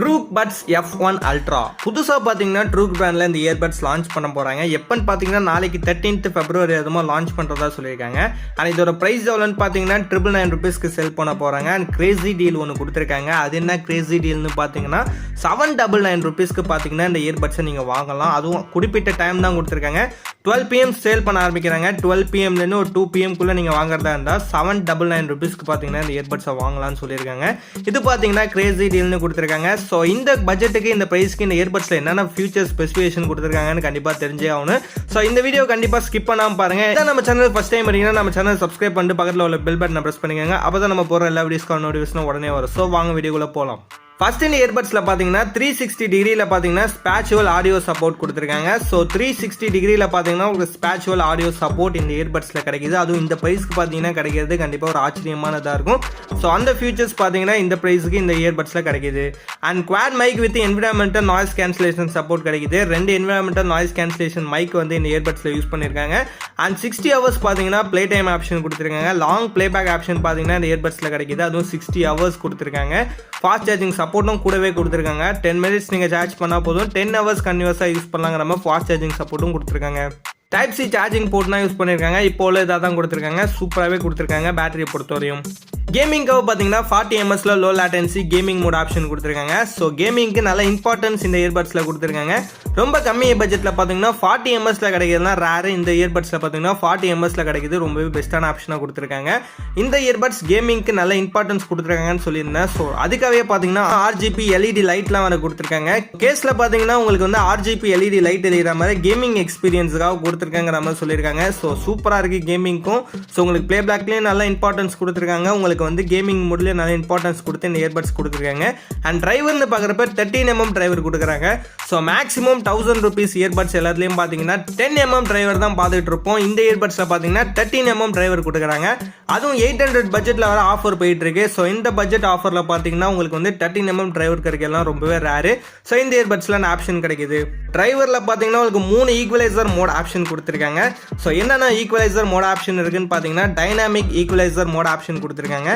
Truke buds F one ultra புதுசாக பார்த்தீங்கன்னா ட்ரூக் பிராண்டில் இந்த இயர்பட்ஸ் லான்ச் பண்ண போகிறாங்க எப்போன்னு பார்த்தீங்கன்னா நாளைக்கு தேர்ட்டீன்த் ஃபெப்ரவரி அதுமா லான்ச் பண்ணுறதா சொல்லியிருக்காங்க. அண்ட் இதோட ப்ரைஸ் எவ்வளோன்னு பார்த்தீங்கன்னா ட்ரிபிள் நைன் ருபீஸ்க்கு செல் பண்ண போகிறாங்க அண்ட் கிரேசி டீல் ஒன்று கொடுத்துருக்காங்க. அது என்ன கிரேசி டீல்னு பார்த்தீங்கன்னா செவன் டபுள் நைன் ருபீஸ்க்கு பார்த்தீங்கன்னா இந்த இயர்பட்ஸை நீங்கள் வாங்கலாம். அதுவும் குறிப்பிட்ட டைம் தான் கொடுத்துருக்காங்க. டுவெல் பிஎம் சேல் பண்ண ஆரம்பிக்கிறாங்க. டுவெல் பிஎம்லேருந்து ஒரு டூ பிஎம்குள்ளே நீங்கள் வாங்குறதா இருந்தால் செவன் டபுள் நைன் ருபீஸ்க்கு பார்த்தீங்கன்னா இந்த இயர்பட்ஸை வாங்கலாம்னு சொல்லியிருக்காங்க. இது பார்த்தீங்கன்னா கிரேசி டீல்னு கொடுத்துருக்காங்க. ஸோ இந்த பட்ஜெட்டுக்கு இந்த ப்ரைஸ்க்கு இந்த இயர்பட்ஸில் என்னென்ன ஃபியூச்சர் ஸ்பெசிஃபிகேஷன் கொடுத்துருக்காங்கன்னு கண்டிப்பாக தெரிஞ்சே ஆகணும். ஸோ இந்த வீடியோ கண்டிப்பாக ஸ்கிப் பண்ணாமல் பாருங்கள் இதான் நம்ம சேனல் ஃபஸ்ட் டைம் பார்த்தீங்கன்னா நம்ம சேனல் சப்ஸ்கிரைப் பண்ணிட்டு பக்கத்தில் உள்ள பெல் பட்டனை ப்ரெஸ் பண்ணிக்கோங்க. அப்போ தான் நம்ம போகிற எல்லா வீடியோஸ்க்கான நோட்டிஃபிகேஷனும் உடனே வரும். ஸோ வாங்க வீடியோக்குள்ளே போகலாம் ஃபர்ஸ்ட் இந்த இயர்பட்ஸில் பார்த்தீங்கன்னா த்ரீ சிக்ஸ்டி டிகிரியில் பார்த்தீங்கன்னா ஸ்பேச்சுவல் ஆடியோ சப்போர்ட் கொடுத்துருக்காங்க. ஸோ த்ரீ சிக்ஸ்டி டிகிரியில் பார்த்தீங்கன்னா உங்களுக்கு ஸ்பேச்சுவல் ஆடியோ சப்போர்ட் இந்த இயர்பட்ஸில் கிடைக்குது. அதுவும் இந்த ப்ரைஸ்க்கு பார்த்தீங்கன்னா கிடைக்கிறது கண்டிப்பாக ஒரு ஆச்சரியமானதாக இருக்கும். ஸோ அந்த ஃபியூச்சர்ஸ் பார்த்தீங்கன்னா இந்த ப்ரைஸுக்கு இந்த இயர்பட்ஸில் கிடைக்குது. And quad mic with environmental noise cancellation support கிடைக்குது. ரெண்டு என்விரான்மெண்டல் நாய்ஸ் கேன்சலேஷன் மைக் வந்து இந்த இயர்பட்ஸில் யூஸ் பண்ணியிருக்காங்க அண்ட் சிக்ஸ்டி ஹவர்ஸ் பார்த்தீங்கன்னா ப்ளே டைம் ஆப்ஷன் கொடுத்துருக்காங்க. லாங் ப்ளேபேக் ஆப்ஷன் பார்த்தீங்கன்னா இந்த இயர்பட்ஸில் கிடைக்குது. அதுவும் சிக்ஸ்டி ஹவர்ஸ் கொடுத்துருக்காங்க. ஃபாஸ்ட் சார்ஜிங் சப்போர்ட்டும் கூடவே கொடுத்துருக்காங்க. டென் மினிட்ஸ் நீங்கள் சார்ஜ் பண்ணால் போதும். டென் ஹவர்ஸ் கன்யூஸாக யூஸ் பண்ணலாங்கிற மாதிரி ஃபாஸ்ட் சார்ஜிங் சப்போர்ட்டும் கொடுத்துருக்காங்க. டைப் சி சார்ஜிங் போர்ட் தான் யூஸ் பண்ணியிருக்காங்க இப்போ உள்ள இதாக தான் கொடுத்துருக்காங்க சூப்பராகவே கொடுத்துருக்காங்க. பேட்டரியை பொறுத்தவரையும். கேமிங்க்காக பார்த்தீங்கன்னா forty எம்எஸ்ல low latency gaming mode option கொடுத்துருக்காங்க. ஸோ கேமிங்க்கு நல்ல இம்பார்ட்டன்ஸ் இந்த இயர்பட்ஸில் கொடுத்துருக்காங்க. ரொம்ப கம்மி பட்ஜெட்டில் பார்த்தீங்கன்னா ஃபார்ட்டி எம்எஸ்ல கிடைக்கிறதுலாம் ரேரு இந்த இயர்பட்ஸில் பார்த்தீங்கன்னா ஃபார்ட்டி எம்எஸ்ல கிடைக்குது. ரொம்பவே பெஸ்ட்டான ஆப்ஷனாக கொடுத்துருக்காங்க. இந்த இயர்பட்ஸ் கேமிங்க்கு நல்ல இம்பார்ட்டன்ஸ் கொடுத்துருக்காங்கன்னு சொல்லியிருந்தேன். ஸோ அதுக்காகவே பார்த்தீங்கன்னா ஆர்ஜிபி எல்இடி லைட்லாம் வர கொடுத்துருக்காங்க. கேஸில் பார்த்தீங்கன்னா உங்களுக்கு வந்து ஆர்ஜிபி எல்இடி லைட் எரியிற மாதிரி கேமிங் எக்ஸ்பீரியன்ஸுக்காக கொடுத்துருக்காங்கிற மாதிரி சொல்லியிருக்காங்க. ஸோ சூப்பராக இருக்குது கேமிங்க்கும் ஸோ உங்களுக்கு ப்ளே பேக்லேயும் நல்ல இம்பார்ட்டன்ஸ் கொடுத்துருக்காங்க. உங்களுக்கு வந்து கேமிங் மோட்லேயே நல்ல இம்பார்ட்டன்ஸ் கொடுத்து இந்த இயர்பட்ஸ் கொடுத்துருக்காங்க அண்ட் டிரைவர்னு பார்க்குறப்ப தேர்ட்டின் எம்எம் டிரைவர் கொடுக்குறாங்க. So maximum thousand rupees earbuds எல்லாத்துலேயும் பார்த்தீங்கன்னா டென் எம்எம் டிரைவர் தான் பார்த்துட்டு இருப்போம். இந்த இயர்பட்ஸில் பார்த்தீங்கன்னா தேர்ட்டின் எம்எம் டிரைவர் கொடுக்குறாங்க. அதுவும் எயிட் ஹண்ட்ரட் பட்ஜெட்டில் வர ஆஃபர் போயிட்டுருக்கு. ஸோ இந்த பட்ஜெட் ஆஃபரில் பார்த்தீங்கன்னா உங்களுக்கு வந்து தேர்ட்டின் எம்எம் டிரைவர் கிடைக்கலாம் ரொம்பவே ரேரு ஸோ இந்த இயர்பட்ஸில் அந்த ஆப்ஷன் கிடைக்குது? டிரைவரில் பார்த்தீங்கன்னா உங்களுக்கு மூணு ஈக்குவலைசர் மோட் ஆப்ஷன் கொடுத்துருக்காங்க. ஸோ என்னென்ன ஈக்குவலைசர் மோட் ஆப்ஷன் இருக்குன்னு பார்த்தீங்கன்னா டைனாமிக் ஈக்குவலைசர் மோட் ஆப்ஷன் கொடுத்துருக்காங்க.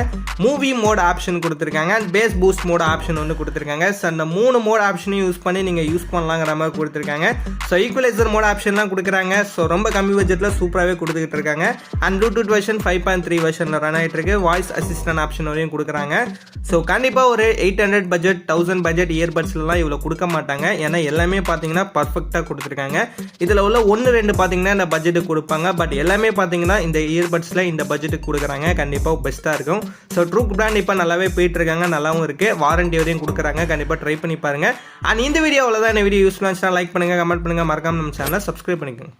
மூவி மோட் ஆப்ஷன் கொடுத்துருக்காங்க. பேஸ் பூஸ்ட் மோட் ஆப்ஷன் ஒன்று கொடுத்துருக்காங்க. ஸோ அந்த மூணு மோட் ஆப்ஷனையும் யூஸ் பண்ணி நீங்கள் யூஸ் பண்ணலாங்கிற மாதிரி கொடுத்துருக்காங்க. ஸோ ஈக்குவலைசர் மோட் ஆப்ஷன்லாம் கொடுக்குறாங்க. ஸோ ரொம்ப கம்மி பட்ஜெட்டில் சூப்பராகவே கொடுத்துக்கிட்டு இருக்காங்க. And Bluetooth version five point three வெர்ஷனில் run ஆகிட்டு இருக்கு. வாய்ஸ் அசிஸ்டன்ட் ஆப்ஷன் வரையும் கொடுக்குறாங்க. ஸோ கண்டிப்பாக ஒரு eight hundred budget thousand budget இயர்பட்ஸ்லாம் இவ்வளோ கொடுக்க மாட்டாங்க. ஏன்னா எல்லாமே பார்த்தீங்கன்னா பர்ஃபெக்டாக கொடுத்துருக்காங்க. இதில் உள்ள ஒன்று ரெண்டு பார்த்தீங்கன்னா இந்த பட்ஜெட்டுக்கு கொடுப்பாங்க. பட் எல்லாமே பார்த்தீங்கன்னா இந்த இயர்பட்ஸில் இந்த பட்ஜெட்டுக்கு கொடுக்குறாங்க. கண்டிப்பாக பெஸ்ட்டாக இருக்கும். ஸோ ட்ரூக் பிராண்ட் இப்போ நல்லாவே போயிட்டு இருக்காங்க நல்லாவும் இருக்கு. வாரண்டி வரையும் கொடுக்குறாங்க கண்டிப்பாக ட்ரை பண்ணி பாருங்க. அண்ட் இந்த வீடியோ அவ்வளோதான் இந்த வீடியோ யூஸ் பண்ணாச்சுன்னா லைக் பண்ணுங்கள் கமெண்ட் பண்ணுங்கள் மறக்காம நம்ம சேனலை சப்ஸ்கிரைப் பண்ணிக்கோங்க.